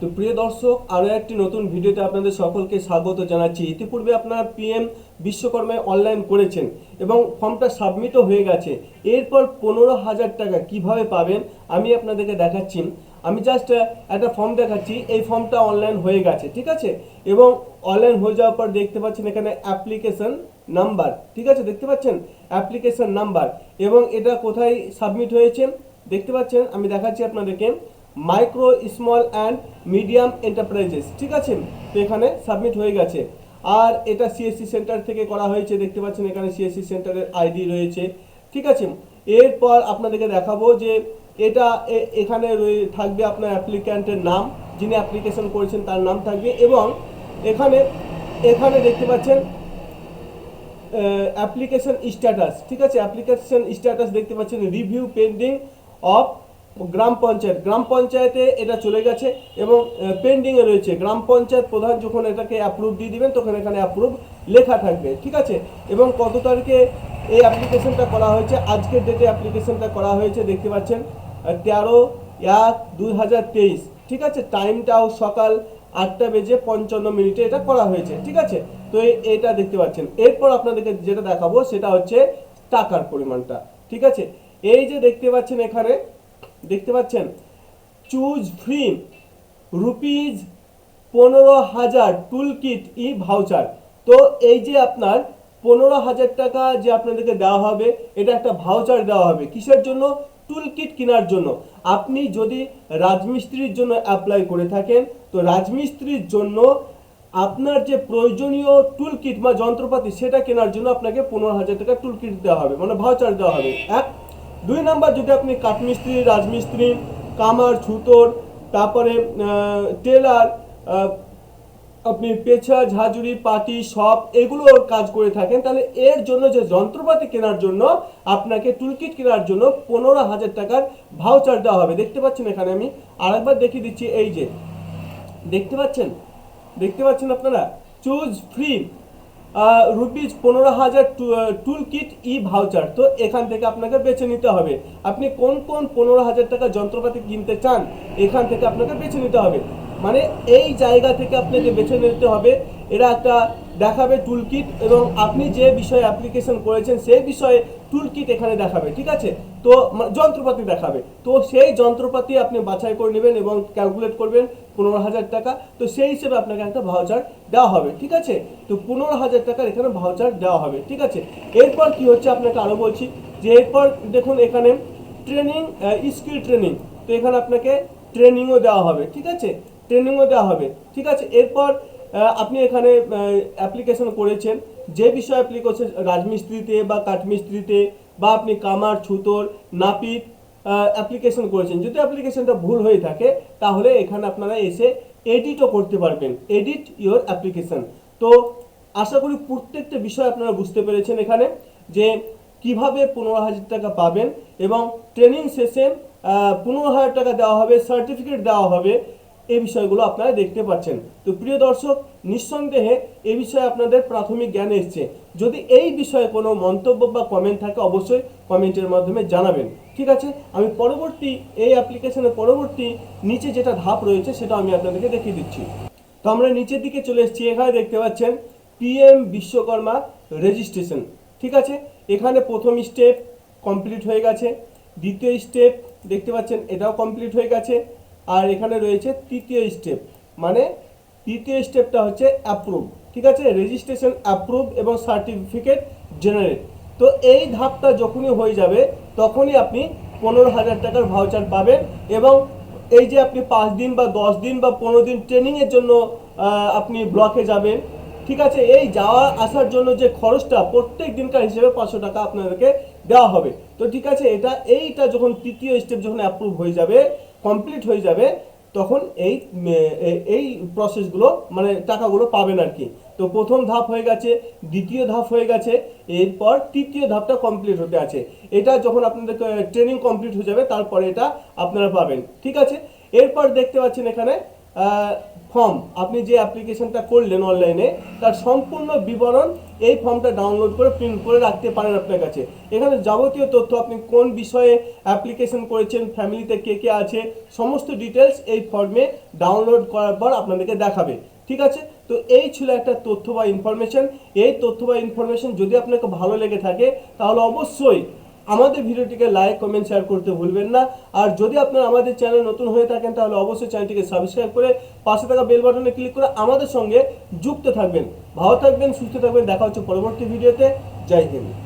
তো প্রিয় দর্শক, আরও একটি নতুন ভিডিওতে আপনাদের সকলকে স্বাগত জানাচ্ছি। ইতিপূর্বে আপনারা পিএম বিশ্বকর্মায় অনলাইন করেছেন এবং ফর্মটা সাবমিটও হয়ে গেছে। এরপর পনেরো হাজার টাকা কীভাবে পাবেন আমি আপনাদেরকে দেখাচ্ছি। আমি জাস্ট একটা ফর্ম দেখাচ্ছি। এই ফর্মটা অনলাইন হয়ে গেছে, ঠিক আছে? এবং অনলাইন হয়ে যাওয়ার পর দেখতে পাচ্ছেন এখানে অ্যাপ্লিকেশন নাম্বার ঠিক আছে? দেখতে পাচ্ছেন? অ্যাপ্লিকেশন নাম্বার এবং এটা কোথায় সাবমিট হয়েছে? দেখতে পাচ্ছেন? আমি দেখাচ্ছি আপনাদেরকে। Micro small and medium enterprises ঠিক আছে? তো এখানে সাবমিট হয়ে গেছে। আর এটা সিএসসি সেন্টার থেকে করা হয়েছে, দেখতে পাচ্ছেন এখানে সিএসসি সেন্টারের আইডি রয়েছে, ঠিক আছে? এরপর আপনাদেরকে দেখাবো যে এটা এখানে থাকবে আপনার অ্যাপ্লিক্যান্টের নাম, যিনি অ্যাপ্লিকেশন করেছেন তার নাম থাকবে এবং এখানে এখানে দেখতে পাচ্ছেন অ্যাপ্লিকেশন স্ট্যাটাস ঠিক আছে? অ্যাপ্লিকেশন স্ট্যাটাস দেখতে পাচ্ছেন রিভিউ পেন্ডিং অফ গ্রাম পঞ্চায়েত। গ্রাম পঞ্চায়েতে এটা চলে গেছে এবং পেন্ডিংয়ে রয়েছে। গ্রাম পঞ্চায়েত প্রধান যখন এটাকে অ্যাপ্রুভ দিয়ে দিবেন, তখন এখানে অ্যাপ্রুভ লেখা থাকবে। ঠিক আছে? এবং কত তারিখে এই অ্যাপ্লিকেশনটা করা হয়েছে? আজকের ডেটে অ্যাপ্লিকেশনটা করা হয়েছে, দেখতে পাচ্ছেন? তেরো এক দুই হাজার তেইশ। ঠিক আছে? টাইমটাও সকাল আটটা বেজে পঞ্চান্ন মিনিটে এটা করা হয়েছে। ঠিক আছে? তো এটা দেখতে পাচ্ছেন। এরপর আপনাদেরকে যেটা দেখাবো, সেটা হচ্ছে টাকার পরিমাণটা। ঠিক আছে? এই যে দেখতে পাচ্ছেন এখানে দেখতে পাচ্ছেন? চুজ ফ্রি রুপিজ পনেরো হাজার টুল কিট ই ভাউচার তো এই যে আপনার পনেরো হাজার টাকা যে আপনাদেরকে দেওয়া হবে, এটা একটা ভাউচার দেওয়া হবে কিসের জন্য? টুল কিট কেনার জন্য। আপনি যদি রাজমিস্ত্রির জন্য অ্যাপ্লাই করে থাকেন, তো রাজমিস্ত্রির জন্য আপনার যে প্রয়োজনীয় টুল কিট বা যন্ত্রপাতি, সেটা কেনার জন্য আপনাকে পনেরো হাজার টাকা টুল কিট দেওয়া হবে মানে ভাউচার দেওয়া হবে। এক দুই নাম্বার, যদি আপনি কাঠমিস্ত্রি, রাজমিস্ত্রি, কামার, ছুতোর, তারপরে টেলার আপনি পেছা ঝাঁঝুরি পাটি, সব এগুলোর কাজ করে থাকেন, তাহলে এর জন্য যে যন্ত্রপাতি কেনার জন্য আপনাকে টুলকিট কেনার জন্য পনেরো হাজার টাকার ভাউচার দেওয়া হবে। দেখতে পাচ্ছেন এখানে আমি আরেকবার দেখিয়ে দিচ্ছি, এই যে, দেখতে পাচ্ছেন? দেখতে পাচ্ছেন আপনারা? চুজ ফ্রি রুপিজ পনেরো হাজার টুল কিট ই ভাউচার তো এখান থেকে আপনাকে বেছে নিতে হবে। আপনি কোন কোন পনেরো হাজার টাকা যন্ত্রপাতি কিনতে চান, এখান থেকে আপনাকে বেছে নিতে হবে। মানে এই জায়গা থেকে আপনাকে বেছে নিতে হবে। এরা একটা দেখাবে টুলকিট এবং আপনি যে বিষয়ে অ্যাপ্লিকেশন করেছেন, সেই বিষয়ে টুলকিট এখানে দেখাবে, ঠিক আছে? তো যন্ত্রপাতি দেখাবে। তো সেই যন্ত্রপাতি আপনি বাছাই করে নেবেন এবং ক্যালকুলেট করবেন পনেরো হাজার টাকা। তো সেই হিসেবে আপনাকে একটা ভাউচার দেওয়া হবে, ঠিক আছে? তো পনেরো হাজার টাকার এখানে ভাউচার দেওয়া হবে, ঠিক আছে? এরপর কি হচ্ছে আপনাকে আরও বলছি, যে এরপর দেখুন এখানে ট্রেনিং স্কিল ট্রেনিং তো এখানে আপনাকে ট্রেনিংও দেওয়া হবে, ঠিক আছে? ট্রেনিংও দেওয়া হবে, ঠিক আছে? এরপর আপনি এখানে অ্যাপ্লিকেশন করেছেন। যে বিষয়ে অ্যাপ্লিকেশন রাজমিস্ত্রিতে বা কাঠমিস্ত্রিতে বা আপনি কামার, ছুতোর, নাপিত অ্যাপ্লিকেশন করেছেন। যদি অ্যাপ্লিকেশনটা ভুল হয়ে থাকে, তাহলে এখানে আপনারা এসে এডিটও করতে পারবেন। এডিট ইওর অ্যাপ্লিকেশন তো আশা করি প্রত্যেকটা বিষয় আপনারা বুঝতে পেরেছেন এখানে, যে কীভাবে পনেরো হাজার টাকা পাবেন এবং ট্রেনিং সেশন পনেরো হাজার টাকা দেওয়া হবে সার্টিফিকেট দেওয়া হবে। এই বিষয়গুলো আপনারা দেখতে পাচ্ছেন। তো প্রিয় দর্শক, নিঃসন্দেহে এ বিষয়ে আপনাদের প্রাথমিক জ্ঞান এসছে। যদি এই বিষয়ে কোনো মন্তব্য বা কমেন্ট থাকে, অবশ্যই কমেন্টের মাধ্যমে জানাবেন। ঠিক আছে? আমি পরবর্তী, এই অ্যাপ্লিকেশনের পরবর্তী নিচে যেটা ধাপ রয়েছে, সেটা আমি আপনাদেরকে দেখিয়ে দিচ্ছি। তো আমরা নিচের দিকে চলে এসেছি। এখানে দেখতে পাচ্ছেন পিএম বিশ্বকর্মা রেজিস্ট্রেশন ঠিক আছে? এখানে প্রথম স্টেপ কমপ্লিট হয়ে গেছে। দ্বিতীয় স্টেপ দেখতে পাচ্ছেন, এটাও কমপ্লিট হয়ে গেছে। আর এখানে রয়েছে তৃতীয় স্টেপ মানে তৃতীয় স্টেপটা হচ্ছে অ্যাপ্রুভ ঠিক আছে? রেজিস্ট্রেশন অ্যাপ্রুভ এবং সার্টিফিকেট জেনারেট তো এই ধাপটা যখনই হয়ে যাবে, তখনই আপনি পনেরো হাজার টাকার ভাউচার পাবেন এবং এই যে আপনি পাঁচ দিন বা দশ দিন বা পনেরো দিন ট্রেনিংয়ের জন্য আপনি ব্লকে যাবেন, ঠিক আছে? এই যাওয়া আসার জন্য যে খরচটা প্রত্যেক দিনকার হিসেবে পাঁচশো টাকা আপনাদেরকে দেওয়া হবে। তো ঠিক আছে, এটা এইটা যখন তৃতীয় স্টেপ যখন অ্যাপ্রুভ হয়ে যাবে কমপ্লিট হয়ে যাবে, তখন এই এই প্রসেসগুলো মানে টাকাগুলো পাবেন আর কি। তো প্রথম ধাপ হয়ে গেছে, দ্বিতীয় ধাপ হয়ে গেছে, এরপর তৃতীয় ধাপটা কমপ্লিট হতে আছে। এটা যখন আপনাদের ট্রেনিং কমপ্লিট হয়ে যাবে, তারপরে এটা আপনারা পাবেন। ঠিক আছে? এরপর দেখতে পাচ্ছেন এখানে ফর্ম আপনি যে অ্যাপ্লিকেশনটা করলেন অনলাইনে তার সম্পূর্ণ বিবরণ এই ফর্মটা ডাউনলোড করে প্রিন্ট করে রাখতে পারেন আপনার কাছে। এখানে যাবতীয় তথ্য আপনি কোন বিষয়ে অ্যাপ্লিকেশন করেছেন ফ্যামিলিতে কে কে আছে, সমস্ত ডিটেলস এই ফর্মে ডাউনলোড করার পর আপনাদেরকে দেখাবে। ঠিক আছে? তো এই ছিল একটা তথ্য বা ইনফরমেশন এই তথ্য বা ইনফরমেশন যদি আপনাকে ভালো লেগে থাকে, তাহলে অবশ্যই আমাদের ভিডিওটিকে লাইক কমেন্ট শেয়ার করতে ভুলবেন না। আর যদি আপনারা আমাদের চ্যানেল নতুন হয়ে থাকেন, তাহলে অবশ্যই চ্যানেলটিকে সাবস্ক্রাইব করে পাশে থাকা বেল বাটনে ক্লিক করে আমাদের সঙ্গে যুক্ত থাকবেন। ভালো থাকবেন, সুস্থ থাকবেন। দেখা হচ্ছে পরবর্তী ভিডিওতে। জয় হিন্দ।